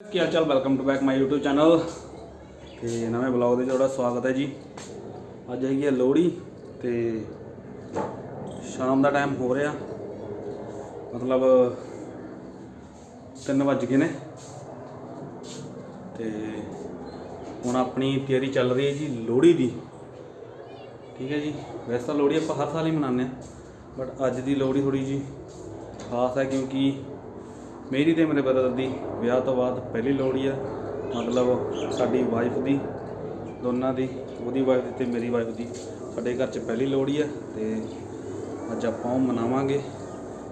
ਕੀ ਹਾਲ ਚਾਲ? Welcome to back my YouTube channel ਤੇ ਨਵੇਂ ਬਲੌਗ ਦੇ ਤੁਹਾਡਾ ਸਵਾਗਤ ਹੈ ਜੀ। ਅੱਜ ਹੈਗੀ ਹੈ ਲੋਹੜੀ ਤੇ ਸ਼ਾਮ ਦਾ ਟਾਈਮ ਹੋ ਰਿਹਾ। ਮਤਲਬ 3 ਵੱਜ ਗਏ ਨੇ। ਤੇ ਹੁਣ ਆਪਣੀ ਤਿਆਰੀ ਚੱਲ ਰਹੀ ਹੈ ਜੀ ਲੋਹੜੀ ਦੀ। ਠੀਕ ਹੈ ਜੀ। ਵੈਸੇ ਤਾਂ ਲੋਹੜੀ ਆਪਾਂ ਹਰ ਸਾਲ ਹੀ ਮਨਾਉਂਦੇ ਆ ਬਟ ਅੱਜ ਦੀ ਲੋਹੜੀ ਥੋੜੀ ਜੀ ਖਾਸ ਹੈ ਕਿਉਂਕਿ ਮੇਰੀ ਤੇ ਮੇਰੇ ਬ੍ਰਦਰ ਦੀ ਵਿਆਹ ਤੋਂ ਬਾਅਦ ਪਹਿਲੀ ਲੋਹੜੀ ਆ, ਮਤਲਬ ਸਾਡੀ ਵਾਈਫ ਦੀ, ਦੋਨਾਂ ਦੀ, ਉਹਦੀ ਵਾਈਫ ਦੀ ਤੇ ਮੇਰੀ ਵਾਈਫ ਦੀ। ਸਾਡੇ ਘਰ 'ਚ ਪਹਿਲੀ ਲੋਹੜੀ ਆ ਤੇ ਅੱਜ ਆਪਾਂ ਉਹ ਮਨਾਵਾਂਗੇ।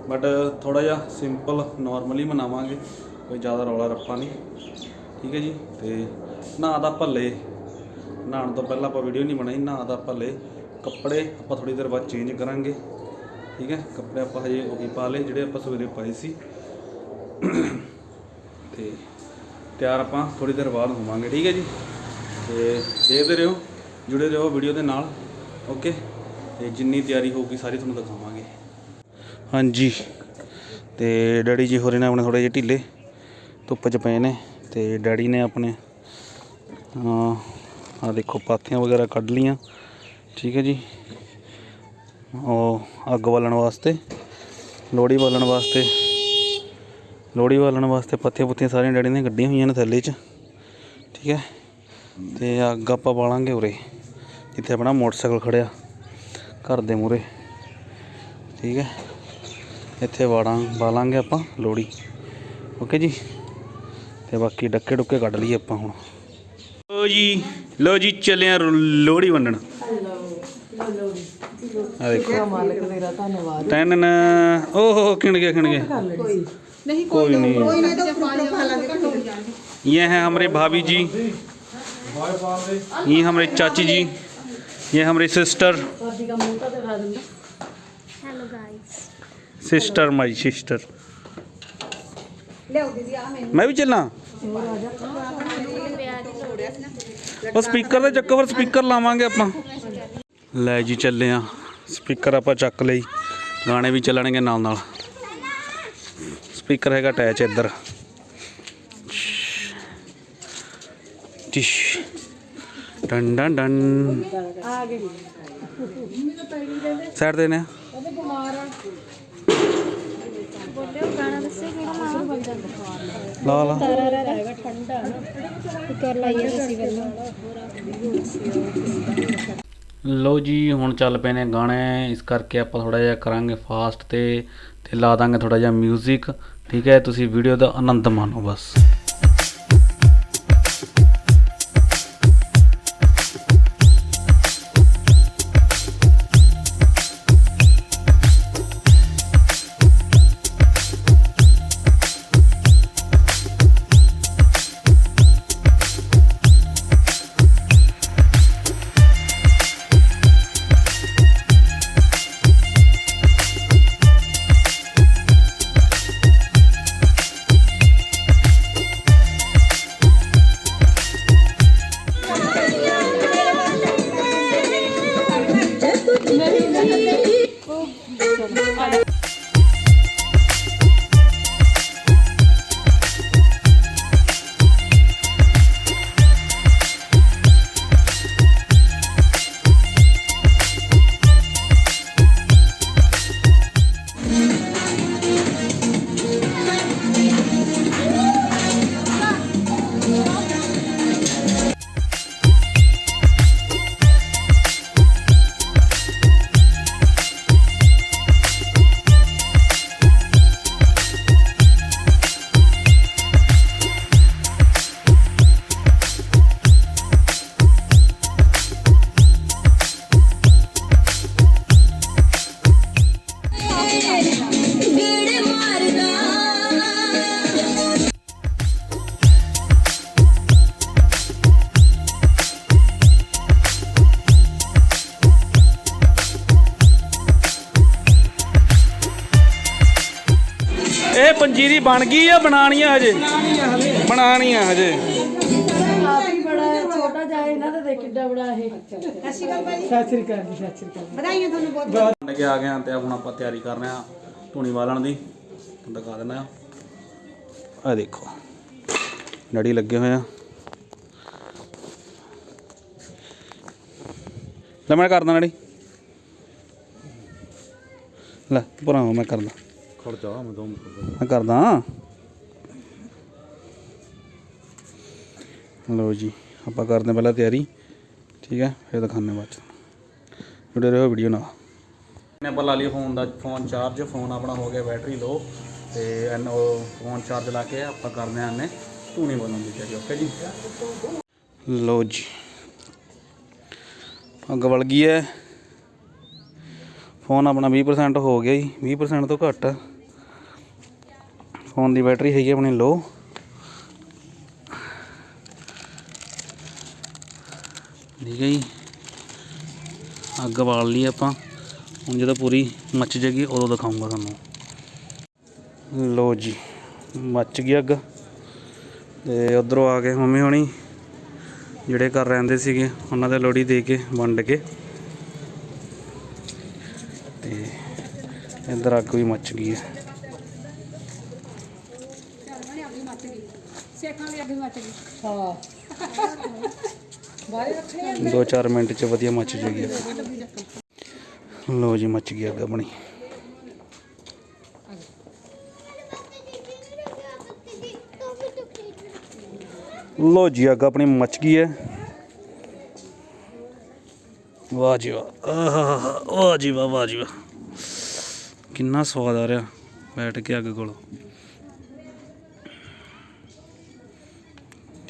ਬਟ ਥੋੜਾ ਜਿਹਾ ਸਿੰਪਲ ਨਾਰਮਲੀ ਮਨਾਵਾਂਗੇ, ਕੋਈ ਜ਼ਿਆਦਾ ਰੌਲਾ ਰੱਪਾ ਨਹੀਂ। ਠੀਕ ਹੈ ਜੀ? ਤੇ ਨਹਾ ਦਾ ਭੱਲੇ ਨਹਾਉਣ ਤੋਂ ਪਹਿਲਾਂ ਆਪਾਂ ਵੀਡੀਓ ਨਹੀਂ ਬਣਾਈ, ਨਹਾ ਦਾ ਭੱਲੇ ਕੱਪੜੇ ਆਪਾਂ ਥੋੜੀ ਦੇਰ ਬਾਅਦ ਚੇਂਜ ਕਰਾਂਗੇ। ਠੀਕ ਹੈ? ਕੱਪੜੇ ਆਪਾਂ ਹਜੇ ਉਹੀ ਪਾ ਲਏ, ਜਿਹੜੇ ਆਪਾਂ ਸਵੇਰੇ ਪਾਏ ਸੀ। ਤੇ ਤਿਆਰ ਆਪਾਂ ਥੋੜੀ ਦੇਰ ਬਾਅਦ ਹੋਵਾਂਗੇ, ਠੀਕ ਹੈ ਜੀ? ਤੇ ਦੇਖਦੇ ਰਹੋ, ਜੁੜੇ ਰਹੋ ਵੀਡੀਓ ਦੇ ਨਾਲ, ਓਕੇ? ਤੇ ਜਿੰਨੀ ਤਿਆਰੀ ਹੋਊਗੀ ਸਾਰੀ ਤੁਹਾਨੂੰ ਦਿਖਾਵਾਂਗੇ। ਹਾਂਜੀ, ਤੇ ਡੈਡੀ ਜੀ ਹੋਰੇ ਨੇ ਆਪਣੇ ਥੋੜੇ ਜਿਹੇ ਢਿੱਲੇ ਧੁੱਪ 'ਚ ਪਏ ਨੇ, ਤੇ ਡੈਡੀ ਨੇ ਆਪਣੇ ਆ ਦੇਖੋ ਪਾਥੀਆਂ ਵਗੈਰਾ ਕੱਢ ਲੀਆਂ ਠੀਕ ਹੈ ਜੀ? ਉਹ ਅੱਗ ਬਾਲਣ ਵਾਸਤੇ, ਲੋਹੜੀ ਬਾਲਣ ਵਾਸਤੇ ਲੋਹੜੀ ਬਾਲਣ ਵਾਸਤੇ ਪੱਤੀਆਂ ਪੁੱਤੀਆਂ ਸਾਰੀਆਂ ਡੈਡੀ ਨੇ ਗੱਡੀਆਂ ਹੋਈਆਂ ਨੇ ਥੱਲੇ 'ਚ। ਠੀਕ ਹੈ? ਤੇ ਅੱਗ ਆਪਾਂ ਬਾਲਾਂਗੇ ਉਰੇ। ਜਿੱਥੇ ਆਪਣਾ ਮੋਟਰਸਾਈਕਲ ਖੜਿਆ। ਘਰ ਦੇ ਮੂਰੇ ਠੀਕ ਹੈ? ਇੱਥੇ ਵਾੜਾਂ ਬਾਲਾਂਗੇ ਆਪਾਂ ਲੋਹੜੀ। ਓਕੇ ਜੀ? ਤੇ ਬਾਕੀ ਡੱਕੇ ਡੁੱਕੇ ਕੱਢ ਲਈਏ ਆਪਾਂ ਹੁਣ। ਲੋ ਜੀ ਲੋ ਜੀ ਚੱਲਿਆ ਲੋਹੜੀ ਵੰਡਣ। ਆ ਦੇਖੋ। ਮਾਲਕ ਤੇਰਾ ਧੰਨਵਾਦ। ਟੈਨ ਓਹ ਕਿਣ ਗਿਆ ਕਿਣ ਗਿਆ। ਨਹੀਂ कोई नहीं ਕੋਈ ਨਹੀਂ ਤਾਂ ਫਰੂਟ ਖਾ ਲਾਂਗੇ ये हैं हमारे भाभी जी ये हमारे चाची जी ये हमारी सिस्टर ਸਾਡੀ ਦਾ ਮੂੰਹ ਤਾਂ ਦਿਖਾ ਦਿੰਦਾ hello guys sister my sister ਲਿਆਓ ਦੀਦੀ ਆ ਮੈਨੂੰ मैं भी चलना ਵਿਆਹ ਦੀ ਲੋੜ ਹੈ ਉਹ ਸਪੀਕਰ ਦੇ ਚੱਕਰ ਪਰ ਸਪੀਕਰ ਲਾਵਾਂਗੇ ਆਪਾਂ ਲੈ ਜੀ ਚੱਲੇ ਆ ਸਪੀਕਰ ਆਪਾਂ ਚੱਕ ਲਈ ਗਾਣੇ ਵੀ ਚੱਲਣਗੇ ਨਾਲ ਨਾਲ ਸਪੀਕਰ ਹੈਗਾ ਅਟੈਚ ਇੱਧਰ। ਟਿਸ਼। Done done done. ਆ ਗਏ ਸਾਈਡ ਦੇ ਨੇ ਉਹਦੇ ਬਿਮਾਰ ਆ ਬੋਲਿਓ ਲਾ। ਲਾ। ਠੰਡਾ ਕਰ ਲਾਈਏ ਤੁਸੀਂ ਪਹਿਲਾਂ ਲਓ ਜੀ, ਹੁਣ ਚੱਲ ਪਏ ਨੇ ਗਾਣੇ। ਇਸ ਕਰਕੇ ਆਪਾਂ ਥੋੜਾ ਜਿਹਾ ਕਰਾਂਗੇ ਫਾਸਟ ਤੇ ਤੇ ਲਾ ਦਾਂਗੇ ਥੋੜਾ ਜਿਹਾ 뮤직 ਠੀਕ ਹੈ? ਤੁਸੀਂ ਵੀਡੀਓ ਦਾ ਆਨੰਦ ਮਾਣੋ ਬਸ। ਇਹ ਪੰਜੀਰੀ ਬਣ ਗਈ ਆ ਬਣਾਣੀ ਆ ਹਜੇ? ਬਣਾਣੀ ਆ ਹਜੇ ਹੀ ਬੜਾ ਛੋਟਾ ਜਾਏ ਇਹਨਾਂ ਦਾ ਦੇਖ ਕਿੱਡਾ ਬੜਾ ਇਹ। ਸਤਿ ਸ਼੍ਰੀ ਅਕਾਲ ਭਾਈ ਸਤਿ ਸ਼੍ਰੀ ਅਕਾਲ ਜੀ ਸਤਿ ਸ਼੍ਰੀ ਅਕਾਲ। ਵਧਾਈਆਂ ਤੁਹਾਨੂੰ ਬਹੁਤ ਬਣ ਕੇ ਆ ਗਏ ਆ ਤੇ ਹੁਣ ਆਪਾਂ ਤਿਆਰੀ ਕਰ ਰਹੇ ਆ ਧੂਣੀ ਵਾਲਣ ਦੀ। ਤੁਹਾਨੂੰ ਦਿਖਾ ਦਿੰਦਾ ਆ ਆ ਦੇਖੋ ਡੈਡੀ ਲੱਗੇ ਹੋਏ ਆ। ਲੈ ਮੈਂ ਕਰਦਾ ਡੈਡੀ ਲੈ ਭਰਾਵਾ ਮੈਂ ਕਰਦਾ। ਖੜ ਜਾ ਮੈਂ ਕਰਦਾ ਲਓ ਜੀ ਆਪਾਂ ਕਰਦੇ ਹਾਂ ਪਹਿਲਾਂ ਤਿਆਰੀ। ਠੀਕ ਹੈ ਫਿਰ ਦਿਖਾਉਂਦੇ ਹਾਂ ਬਾਅਦ ਚ। ਜੁੜੇ ਰਹੋ ਵੀਡੀਓ ਨਾਲ। ਨੇ ਆਪਾਂ ਲਾ ਲਈ ਫੋਨ ਦਾ ਫੋਨ ਚਾਰਜ ਫੋਨ ਆਪਣਾ ਹੋ ਗਿਆ ਬੈਟਰੀ ਲੋ ਤੇ ਐਨ ਫੋਨ ਚਾਰਜ ਲਾ ਕੇ ਆਪਾਂ ਕਰਦੇ ਹਾਂ ਨੇ ਧੂਣੀ ਬਣਾਉਣ ਦੀ ਤਿਆਰੀ ਓਕੇ ਜੀ? ਲਓ ਜੀ। ਅੱਗ ਵਲ ਗਈ ਹੈ। ਫੋਨ ਆਪਣਾ 20% ਹੋ ਗਿਆ ਜੀ। 20% ਤੋਂ ਘੱਟ। ਆ ਫੋਨ ਦੀ ਬੈਟਰੀ ਹੈਗੀ ਆਪਣੀ ਲੋ। ਠੀਕ ਹੈ ਜੀ। ਅੱਗ ਬਾਲ ਲਈ ਆਪਾਂ। ਹੁਣ ਜਦੋਂ ਪੂਰੀ ਮੱਚ ਜੇਗੀ ਉਦੋਂ ਦਿਖਾਉਂਗਾ ਤੁਹਾਨੂੰ। ਲੋ ਜੀ, ਮੱਚ ਗਈ ਅੱਗ। ਤੇ ਉਧਰੋਂ ਆ ਕੇ ਮੰਮੀ ਹੋਣੀ, ਜਿਹੜੇ ਘਰ ਰਹਿੰਦੇ ਸੀਗੇ, ਉਹਨਾਂ ਦੇ ਲੋੜੀ ਦੇ ਕੇ ਵੰਡ ਕੇ। ਤੇ ਇੱਧਰ ਅੱਗ ਵੀ ਮੱਚ ਗਈ ਹੈ। ਹਾਂ। 2-4 ਮਿੰਟ ਚ ਵਧੀਆ ਮੱਚ ਜੇਗੀ। ਲੋ ਜੀ ਮੱਚ ਗਈ ਅੱਗ ਆਪਣੀ। ਲੋ ਜੀ ਅੱਗ ਆਪਣੀ ਮੱਚ ਗਈ ਹੈ। ਵਾਹ ਜੀ ਵਾਹ। ਆਹਾ ਵਾਹ ਜੀ ਵਾਹ ਵਾਹ ਜੀ ਵਾਹ। ਕਿੰਨਾ ਸਵਾਦ ਆ ਰਿਹਾ ਬੈਠ ਕੇ ਅੱਗ ਕੋਲ।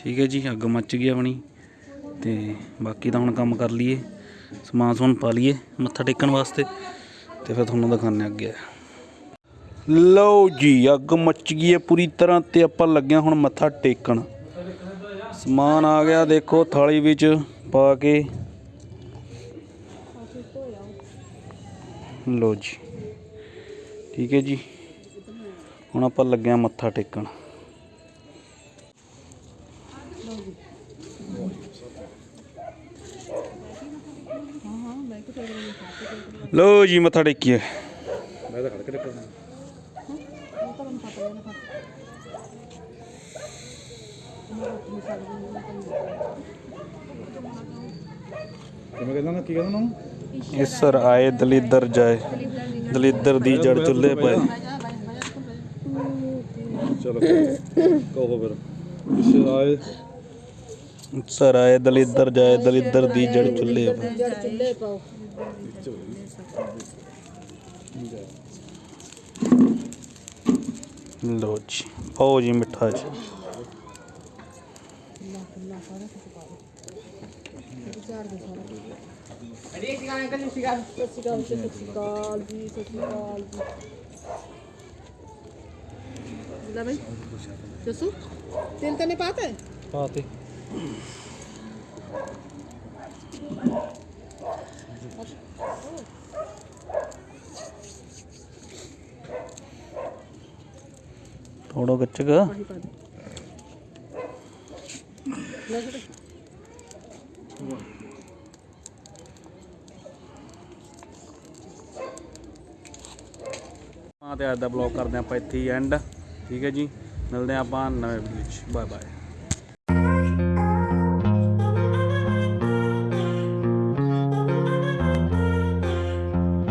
ਠੀਕ ਹੈ ਜੀ, ਅੱਗ ਮੱਚ ਗਈ ਆਪਣੀ ਤੇ ਬਾਕੀ ਤਾਂ ਹੁਣ ਕੰਮ ਕਰ ਲਈਏ, ਸਮਾਨ ਸਮੂਨ ਪਾ ਲਈਏ ਮੱਥਾ ਟੇਕਣ ਵਾਸਤੇ ਤੇ ਫਿਰ ਤੁਹਾਨੂੰ ਦਿਖਾਉਂਦੇ ਅੱਗੇ। ਲਓ ਜੀ, ਅੱਗ ਮੱਚ ਗਈ ਹੈ ਪੂਰੀ ਤਰ੍ਹਾਂ ਤੇ ਆਪਾਂ ਲੱਗਿਆ ਹੁਣ ਮੱਥਾ ਟੇਕਣ। ਸਮਾਨ ਆ ਗਿਆ, ਦੇਖੋ ਥਾਲੀ ਵਿੱਚ ਪਾ ਕੇ। ਲਓ ਜੀ, ਠੀਕ ਹੈ ਜੀ, ਹੁਣ ਆਪਾਂ ਲੱਗਿਆ ਮੱਥਾ ਟੇਕਣ। ਲਓ ਜੀ ਮੱਥਾ ਟੇਕੀਏ। ਮੈਂ ਤਾਂ ਖੜ ਕੇ ਰੱਖਣਾ ਕਿਵੇਂ ਕਹਿੰਦਾ ਨਾ ਕੀ ਕਹਿੰਦਾ ਨਾ ਇਸਰ ਆਏ ਦਲਿੱਦਰ ਜਾਏ ਦਲਿੱਦਰ ਦੀ ਜੜ ਚੁੱਲ੍ਹੇ ਪਏ। ਚਲੋ ਕਹੋ ਫਿਰ। ਇਸ ਆਏ ਇਸਰ ਆਏ ਦਲਿੱਦਰ ਜਾਏ ਦਲਿੱਦਰ ਦੀ ਜੜ ਚੁੱਲ੍ਹੇ ਪਏ। ਲਓ ਜੀ ਪਾਓ ਜੀ ਮਿੱਠਾ ਜੀ। ਸਤਿ ਸ਼੍ਰੀ ਅਕਾਲ ਜੀ ਸਤਿ ਸ਼੍ਰੀ ਅਕਾਲ ਜੀ ਸਤਿ ਸ਼੍ਰੀ ਅਕਾਲ ਜੀ ਲੈ ਬਈ ਜਸੂ ਤਿਲ ਤਨੇ ਪਾਤੇ ਪਾਤੇ। ਥੋੜਾ ਗੱਚਕ। ਹਾਂ, ਤੇ ਅੱਜ ਦਾ ਬਲੌਗ ਕਰਦੇ ਹਾਂ ਆਪਾਂ ਇੱਥੇ ਹੀ ਐਂਡ ਠੀਕ ਹੈ ਜੀ। ਮਿਲਦੇ ਹਾਂ ਆਪਾਂ ਨਵੇਂ ਵੀਡੀਓ 'ਚ ਬਾਏ ਬਾਏ